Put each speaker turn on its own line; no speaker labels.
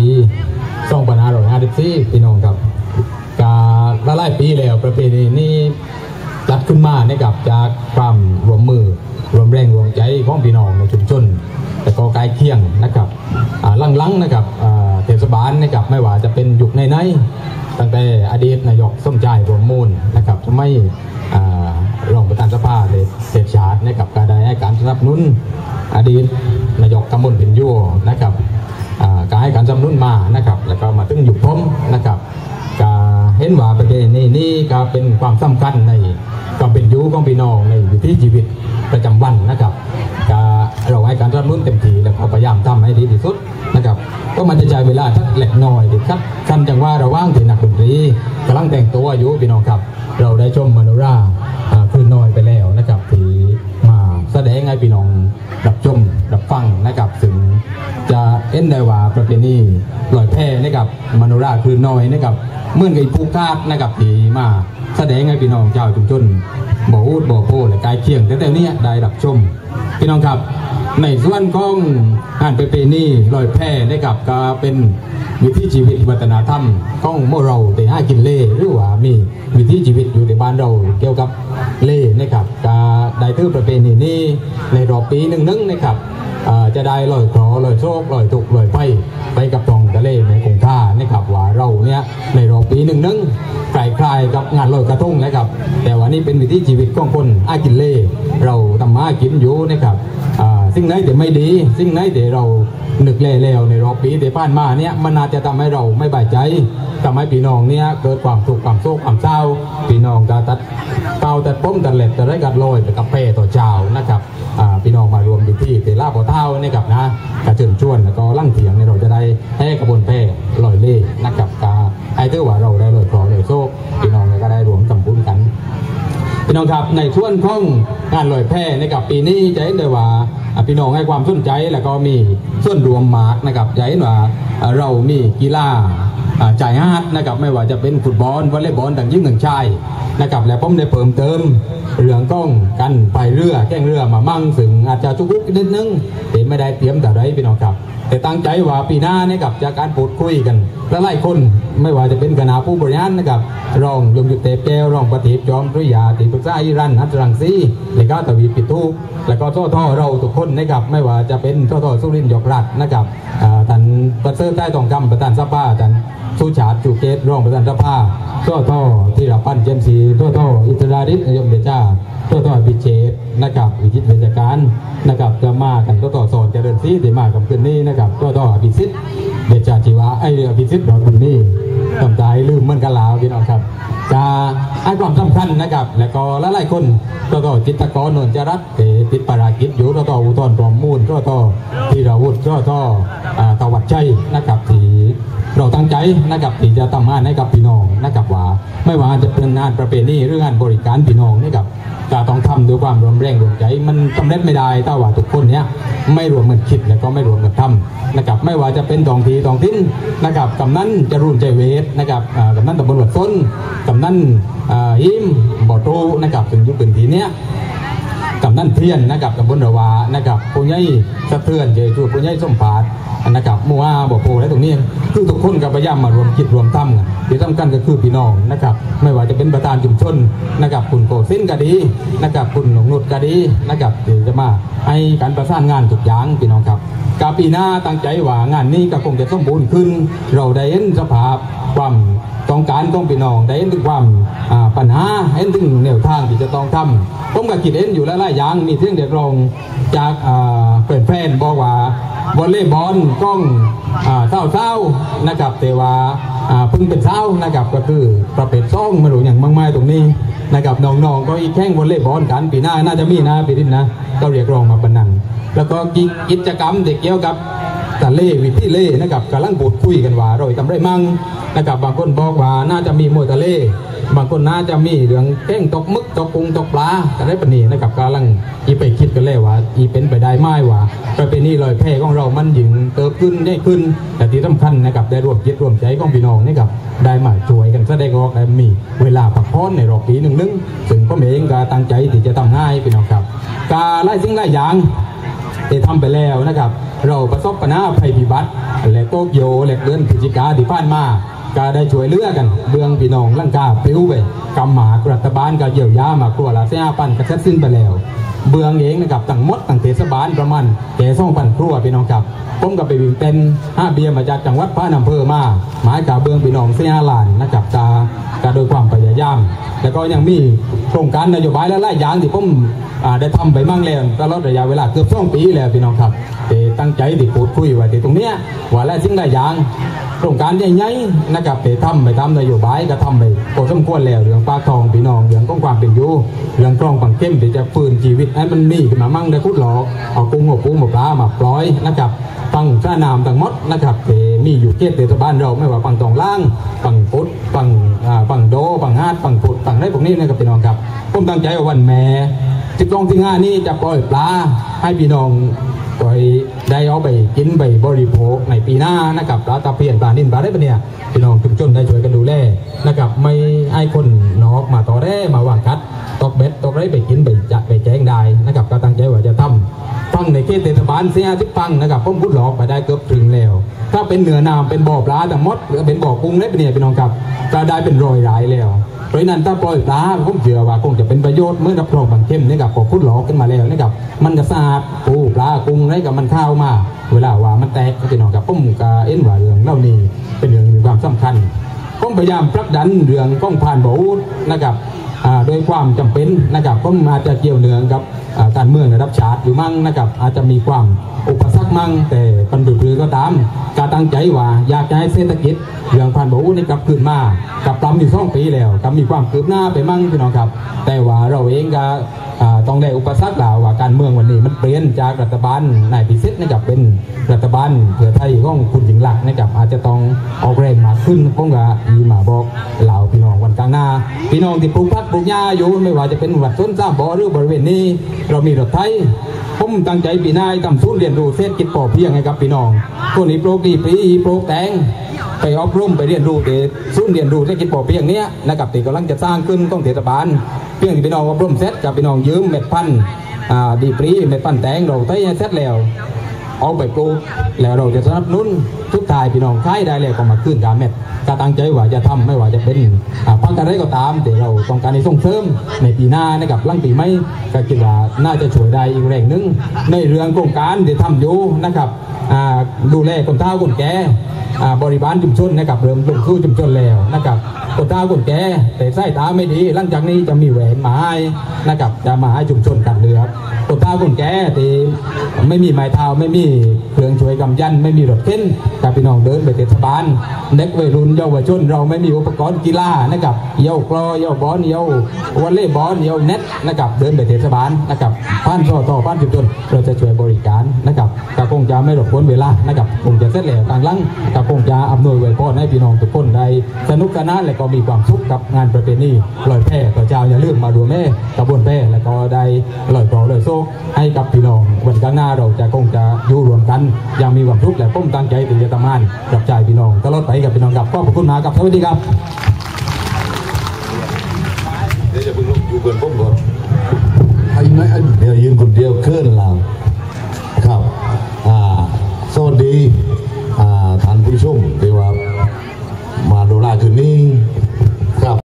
ปีสองพันห้าร้อยห้าสิบสี่พี่น้องครับกาละลายปีแล้วประเพณีนี้จัดขึ้นมาในะครับจากความรวมมือรวมแรงรวมใจของพี่น้องในชุมชนแต่ก็ใกล้เคียงนะครับอ่าลังๆนะครับเทศบาลนะครับไม่ว่าจะเป็นยุคในๆตั้งแต่อดีตนายกส้มชายรวมมูลนะครับทำไม่รองประธานสภาเลยเศษชาตินะครับการได้ให้การสนับสนุนอดีตนายกตำบลเป็นยั่วนะครับ การให้การสนับสนุนมานะครับ แล้วก็มาถึงยุคผมนะครับก็เห็นว่าประเด็นนี้นี่ก็เป็นความสำคัญในความเป็นอยูของพี่น้องในวิถีชีวิตประจำวันนะครับก็เราให้การรับนุ่นเต็มที่แล้วก็พยายามทำให้ดีที่สุดนะครับก็มันจะใช้เวลาสักเล็กน้อยเด็กครับคันจังว่าเราว่างที่นักดนตรีกำลังแต่งตัวอยู่พี่น้องครับ เราได้ชมมโนราอ่าคืนน้อยไปแล้วนะครับที่มาแสดงให้พี่น้องรับชมรับฟังนะครับถึงจะ เอ็นได้ว่าประเพณีลอยแพนะครับมโนราคืนน้อยนะครับเมื่อนกับผู้คาดนะครับที่มาแสดงให้พี่น้องชาวชุมชนบ่อูดบ่โพและกายเคียงแต่แต่เนี้ยได้รับชม พี่น้องครับในส่วนของงานปเพณีลอยแพนะครับก็เป็นวิถีชีวิตวัฒนธรรมของโมเราแต่ห้ากินเล่หรือว่ามีวิถีชีวิตอยู่ในบ้านเราเกี่ยวกับเล่นะครับก็ได้ถือประเพณีนี้ในรอบปีหนึ่งนึงนะครับ จะได้ลอยคลอลอยโชคลอยถูกลอยไปไปกับตองทะเลในกรุงท่านะครับว่าเราเนี่ยในรอบปีหนึ่งนึงคล้ายๆกับงานลอยกระทงนะครับ แต่ว่านี่เป็นวิถีชีวิตของคนอากินเล่เราทำมาหากินอยู่นะครับอ่า สิ่งไหนแต่ไม่ดี สิ่งไหนแต่เราหนึกเล่วๆในรอบปีที่ผ่านมาเนี่ยมันอาจจะทำให้เราไม่บายใจทำให้พี่น้องเนี่ยเกิดความทุขความโศกความเศร้าพี่น้องก็ตัดเตาตัดป้มตัดเล็บตัดไรกัดลอยไปกับเป้ต่อเจ้านะครับอ่าพี่น้องมารวมอยู่ที่เตล่าปอเท้านะครับนะกระเชิญชวนแล้วก็ลั่งเถียงเนี่ยเราจะได้ให้กระบวนแพร่ลอยเล่นะครับกาไอ้เท่าว่าเราได้ลอยคลอ พี่น้องครับในช่วงของงานลอยแพในกับปีนี้จะเห็นได้ว่าอ่าพี่น้องให้ความสนใจแล้วก็มีส่วนรวมมากนะครับจะเห็นว่าเรามีกีฬาจ่ายฮาดนะครับไม่ว่าจะเป็นฟุตบอลวอลเลย์บอลต่างยิ่งต่งชายนะครับและผมได้เพิ่มเติมเรื่องก้องกันไปเรือแก้งเรือมามั่งซึ่งอาจจะชุกุกนิดนึงแต่ไม่ได้เตรียมแต่ไรพี่น้องครับ แต่ตั้งใจว่าปีหน้านะครับจากการพูดคุยกันและหลายคนไม่ว่าจะเป็นคณะผู้บริหารนะครับรองยงยุทธเตแก้วรองประทีปจอมปริยาติปรึกษาอิรันฮัตรังสีและก็ตวีปิทุกแล้วก็ท่อท่อเราทุกคนนะครับไม่ว่าจะเป็นท่อท่อสุรินทร์ยกรัฐนะครับอ่าท่านประเสริฐใต้ทองคำประธานสภาท่านสุชาติจูเกตรองประธานสภาท่อท่อที่รับปั้นเจมซีท่อท่ออิสราดิษนยมเดชาตัวต่อพิเชษ นะครับวิจเวชการนะครับจะมากันตัวต่อสอนเจริญศรีที่มากับคืนนี้นะครับตัวต่อพิสิทธิ์เดชาชีวะไอ้ภิสิทธิ์ดอกคืนนี้ทำใจลืมมือนกันลาวพี่น้องครับจะให้ความสำคัญนะครับ แล้วก็หลายๆคนตัวต่อจิตกรนนจรัตเตติดปารากิจอยู่ตัวต่ออุทธรปลอมมูลตัวต่อธีรวุฒิตัวต่อตวัดใจนะครับที่ นะครับที่จะทำงานให้กับพี่น้องนะครับว่า ไม่ว่าจะเป็นงานประเพณีหรืองานบริการพี่น้องนะครับจะต้องทำด้วยความรวมแรงรวมใจ มันสำเร็จไม่ได้ถ้าว่าทุกคนเนี้ยไม่รวมกันคิดแล้วก็ไม่รวมกันทำนะครับไม่ว่าจะเป็นทองทีทองทิ้นนะครับกำนันจะรุนใจเวทนะครับกำนันตำบลวัดส้นกำนันอ่าหิมบ่อโตนะครับถึงยุคเป็นทีเนี้ย นั่นเทียนนะครับกับบนระวานะครับผู้ใหญ่สะเทือนเจจูผู้ใหญ่สมผาดนะครับมัวบอกโพและตรงนี้คือทุกคนกับพยายามมารวมคิดรวมทำกันที่สำคัญก็คือพี่น้องนะครับ ไม่ว่าจะเป็นประธานชุมชนนะครับคุณโกสิ้นก็ดีนะครับคุณหลงนุดก็ดีนะครับที่จะมาให้การประสานงานทุกอย่างพี่น้องครับกาปีหน้าตั้งใจว่างานนี้ก็คงจะสมบูรณ์ขึ้น เราได้เห็นสภาพความ ต้องการของพี่น้องได้เห็นถึงความปัญหาเห็นถึงแนวทางที่จะต้องทำผมก็คิดเห็นอยู่หลายๆอย่างมีเรื่องเด็ดรองจากอ่าเปิดแฟนบอกว่าวอลเลย์บอลกล้องเศร้าเศร้าๆนะครับแต่ว่าพิ่งเป็นเศร้านะครับก็คือประเภทซ่องไม่รู้อย่างมากมายตรงนี้นะครับน้องๆก็อีกแข่งวอลเลย์บอลกันปีหน้าน่าจะมีนะปีนี้นะก็เรียกร้องมาปนังแล้วก็กิจกรรมเด็กเกี่ยวกับ แต่เล่วิธีเล่นะครับกำลังพูดคุยกันว่าเราทำได้มั่งนะครับบางคนบอกว่าน่าจะมีมวยทะเล บางคนน่าจะมีเรื่องแก้งตกมึกตกปุงตกปลาแต่ได้ปนีนะครับกำลังอีไปคิดกันเลยว่าอีเป็นไปได้ไหมว่าประเพณีลอยแพของเรามันยิ่งเติบขึ้นได้ขึ้น แต่ที่สำคัญนะครับได้รวมจิตรวมใจของพี่น้องนะครับได้มาช่วยกันแสดงออกและมีเวลาพักผ่อนในรอบปีหนึ่งนึงซึ่งผมเองก็ตั้งใจที่จะทำให้พี่น้องครับการไล่สิ่งไล่อย่างได้ทำไปแล้วนะครับ เราประสบปัญหาภัยพิบัติและโตกโยและเดือนพฤศจิกาที่ผ่านมา ก็ได้ช่วยเลือกันเบืองพี่น้องลังกาปลิวไปกำหมากรัฐบาลก็เยียวยามากลัวละเสียปันกระเซ็ดสิ้นไปแล้ว เบืองเองนะครับตั้งมดตั้งเทศบาลประมาณแก่ส่องพันครัวพี่น้องครับผมก็ไปวิ่งเป็นห้าเบียร์มาจากจังหวัดพระนำเภอมาหมายกับเบืองพี่น้องเสียหลานนะครับกากาโดยความพยายามแล้วก็ยังมีโครงการนโยบายและหลายอย่างที่ผมอ่าได้ทำไปมั่งแล้วตลอดระยะเวลาเกือบสองปีแล้วพี่น้องครับแต่ตั้งใจที่พูดคุยไว้ที่ตรงเนี้ยว่าและสิ่งหลายอย่าง โครงการใหญ่ๆนะครับไปทำไปตามนโยบายก็ทำไปพอสมควรแล้วเรื่องปากทองพี่น้องเรื่องของความเป็นอยู่เรื่องกล้องปังเข้มที่จะฟื้นชีวิตให้มันมีขึ้นมามั่งได้พุดหลอกเอากุ้งหัวปูหมปลามาปล่อยนะครับฟังพระนามต่างมดนะครับที่มีอยู่เขตเทศบาลเราไม่ว่าฝั่งตองล่างฝั่งพุทธฝั่งอ่าฝั่งโดฝั่งฮาดฝั่งพุทธฝั่งไรพวกนี้นะครับพี่น้องครับผมตั้งใจว่าวันแม่สิบสองที่ห้านี้จะปล่อยปลาให้พี่น้อง ไปได้เอาไปกินไปบริโภคในปีหน้านะครับปลาตะเพียนปลานิ่นปลาได้ปะเนี่ยพี่น้องชุมชนได้ช่วยกันดูแลนะครับไม่ให้คนนอกมาต่อแร่มาวางคัดตอกเบ็ดตอกไรไปกินไปจะไปแจ้งได้นะครับก็ตั้งใจว่าจะทำฟังในเขตเทศบาลเสียทิฟังนะครับผมพูดหลอกไปได้เกือบถึงแล้ว ถ้าเป็นเหนือนามเป็นบ่อปลาแต่มดหรือเป็นบ่อกุ้งได้ปะเนี่ยพี่น้องครับก็ได้เป็นรอยรายแล้ว เพราะนั้นถ้าปล่อยปลาผมเชื่อว่าคงจะเป็นประโยชน์เมื่อนกับคลองบางเข้มนี่กับพอพุดหลอกขึ้นมาแล้วนะครับมันก็สะอาดปูปลากุ้งได้กับมันข้าวมา เวลาว่ามันแตกก็พี่น้องกับผมก็เอ็นว่าเรื่องเล่านี้เป็นเรื่องมีความสำคัญผมพยายามผลักดันเรื่องก้องผ่านบอูดนะครับโดยความจำเป็นนะครับผมอาจจะเกี่ยวเนื่องกับการเมืองระดับชาติอยู่มั่งนะครับอาจจะมีความอุปสรรค มั่งแต่ปัญหาก็ตามการตั้งใจว่าอยากจะให้เศรษฐกิจเรื่องผ่านบอูนี่กลับคืนมากับปรับอยู่สองปีแล้วก็มีความคืบหน้าไปมั่งพี่น้องครับ แต่ว่าเราเองก็ต้องได้อุปสรรคแล้วว่าการเมืองวันนี้มันเปลี่ยนจากรัฐบาลนายพิเศษนะครับเป็นรัฐบาลเพื่อไทยของคุณหญิงหลักนะครับอาจจะต้องออกแรงมากขึ้นผมก็มีมาบอกเหล่าพี่น้องันกลางหน้า พี่น้องที่ปลูกพักปลูกหญ้าอยู่ไม่ว่าจะเป็นวัดต้นซ้ำบ่อหรือบริเวณนี้ เรามีรถไทยผมตั้งใจปีหน้าทำศูนย์เรียนรู้เศรษฐกิจพอเพียงให้กับพี่น้องคนนี้โปลูกดีปรีปลูกแตงไปอบรมไปเรียนรู้เด็ศูนย์เรียนรู้เศรษฐกิจพอเพียงเนี้ยนะครับที่กำลังจะสร้างขึ้นต้องเทศบาลเพียงที่พี่น้องอบรมเสร็จกับพี่น้องยืมเม็ดพันธุ์ดีปรีเม็ดพันธุ์แตงเราไทยให้เสร็จแล้ว เอาไปปลูกแล้วเราจะสนับสนุนทุกทายพี่น้องใช้ได้แล้วก็มาขึ้นการเม็ดก็ตั้งใจว่าจะทำไม่ว่าจะเป็นพักอะไรก็ตามแต่เราต้องการในส่งเสริมในปีหน้านะครับลังปีไม่ก็คิดว่าน่าจะช่วยได้อีกแรงหนึงในเรื่องโครงการที่ทำอยู่นะครับดูแลคนเฒ่าคนแก่ บริบาลชุมชนนะครับเริ่มลงสู่ชุมชนแล้วนะครับคนเฒ่าคนแก่แต่สายตาไม่ดี หลังจากนี้จะมีแหวนมาให้นะครับจะมาให้ชุมชนกันเรือครับคนเฒ่าคนแก่ที่ไม่มีไม้เท้าไม่มีเครื่องช่วยกำยันไม่มีรถเข็นกับพี่น้องเดินไปเทศบาลเด็กวัยรุ่นเยาวชนเราไม่มีอุปกรณ์กีฬานะครับเยาวกลอเยาวบอลเยาววอลเลย์บอลเยาวเน็ตนะครับเดินไปเทศบาลนะครับผ่านซอต่อผ่านชุมชนเราจะช่วยบริการนะครับก็คงจะไม่รบกวนเวลานะครับคงจะเสร็จแล้วต่างลังก็คงจะอำนวยไว้พรให้พี่น้องทุกคนได้สนุกสนานและก็มีความสุขกับงานประเพณีลอยแพต่อเจ้าอย่าลืมมาดูแม่กระบวนแพแล้วก็ได้ลอยกรอลอยโซ่ให้กับพี่น้องวันข้างหน้าเราจะคงจะอยู่รวมกันอยังมีความสุขและผมตั้งใจที่จะทำงานกับใจพี่น้องตลอดไปกับพี่น้องครับขอบพระคุณมากครับสวัสดีครับ
เดี๋ยวจะเพิ่งลงอยู่กินผมก่อนให้น้อยอันเดี๋ยวยืนคนเดียวเคลื่อนหลังครับอ่าสวัสดี อ่าท่า